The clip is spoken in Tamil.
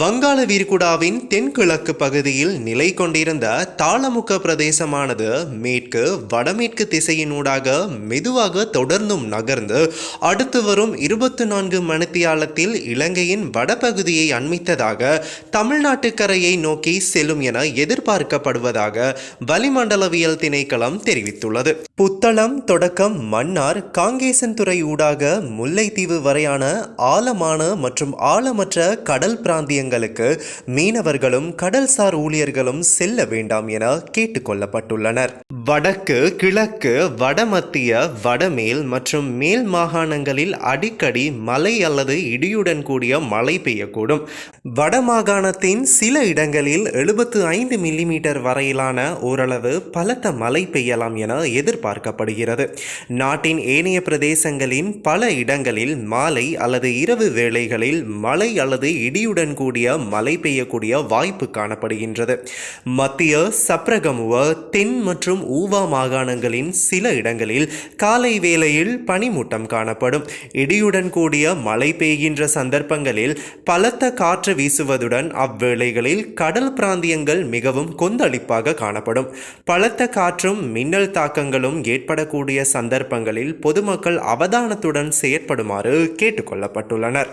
வங்காள விரிகுடாவின் தென்கிழக்கு பகுதியில் நிலை கொண்டிருந்த தாளமுக்க பிரதேசமானது மேற்கு வடமேற்கு திசையினூடாக மெதுவாக தொடர்ந்தும் நகர்ந்து அடுத்து வரும் இருபத்தி நான்கு மணித்தியாலத்தில் இலங்கையின் வடபகுதியை அண்மித்ததாக தமிழ்நாட்டு கரையை நோக்கி செல்லும் என எதிர்பார்க்கப்படுவதாக வளிமண்டலவியல் திணைக்களம் தெரிவித்துள்ளது. புத்தளம் தொடக்கம் மன்னார் காங்கேசன்துறை ஊடாக முல்லைத்தீவு வரையான ஆழமான மற்றும் ஆழமற்ற கடல் பிராந்தியங்களுக்கு மீனவர்களும் கடல்சார் ஊழியர்களும் செல்ல வேண்டாம் என கேட்டுக்கொள்ளப்பட்டுள்ளனர். வடக்கு கிழக்கு வடமத்திய வடமேல் மற்றும் மேல் மாகாணங்களில் அடிக்கடி மழை அல்லது இடியுடன் கூடிய மழை பெய்யக்கூடும். வடமாகாணத்தின் சில இடங்களில் எழுபத்து ஐந்து மில்லிமீட்டர் வரையிலான ஓரளவு பலத்த மழை பெய்யலாம் என எதிர்பார்க்கப்படுகிறது. நாட்டின் ஏனைய பிரதேசங்களின் பல இடங்களில் மாலை அல்லது இரவு வேளைகளில் மழை அல்லது இடியுடன் கூடிய மழை பெய்யக்கூடிய வாய்ப்பு காணப்படுகின்றது. மத்திய சப்ரகமுவ தென் மற்றும் ஊவா மாகாணங்களின் சில இடங்களில் காலை வேளையில் பனிமூட்டம் காணப்படும். இடியுடன் கூடிய மழை பெய்கின்ற சந்தர்ப்பங்களில் பலத்த காற்று வீசுவதுடன் அவ்வேளைகளில் கடல் பிராந்தியங்கள் மிகவும் கொந்தளிப்பாக காணப்படும். பலத்த காற்றும் மின்னல் தாக்கங்களும் ஏற்படக்கூடிய சந்தர்ப்பங்களில் பொதுமக்கள் அவதானத்துடன் செயற்படுமாறு கேட்டுக்கொள்ளப்பட்டுள்ளனர்.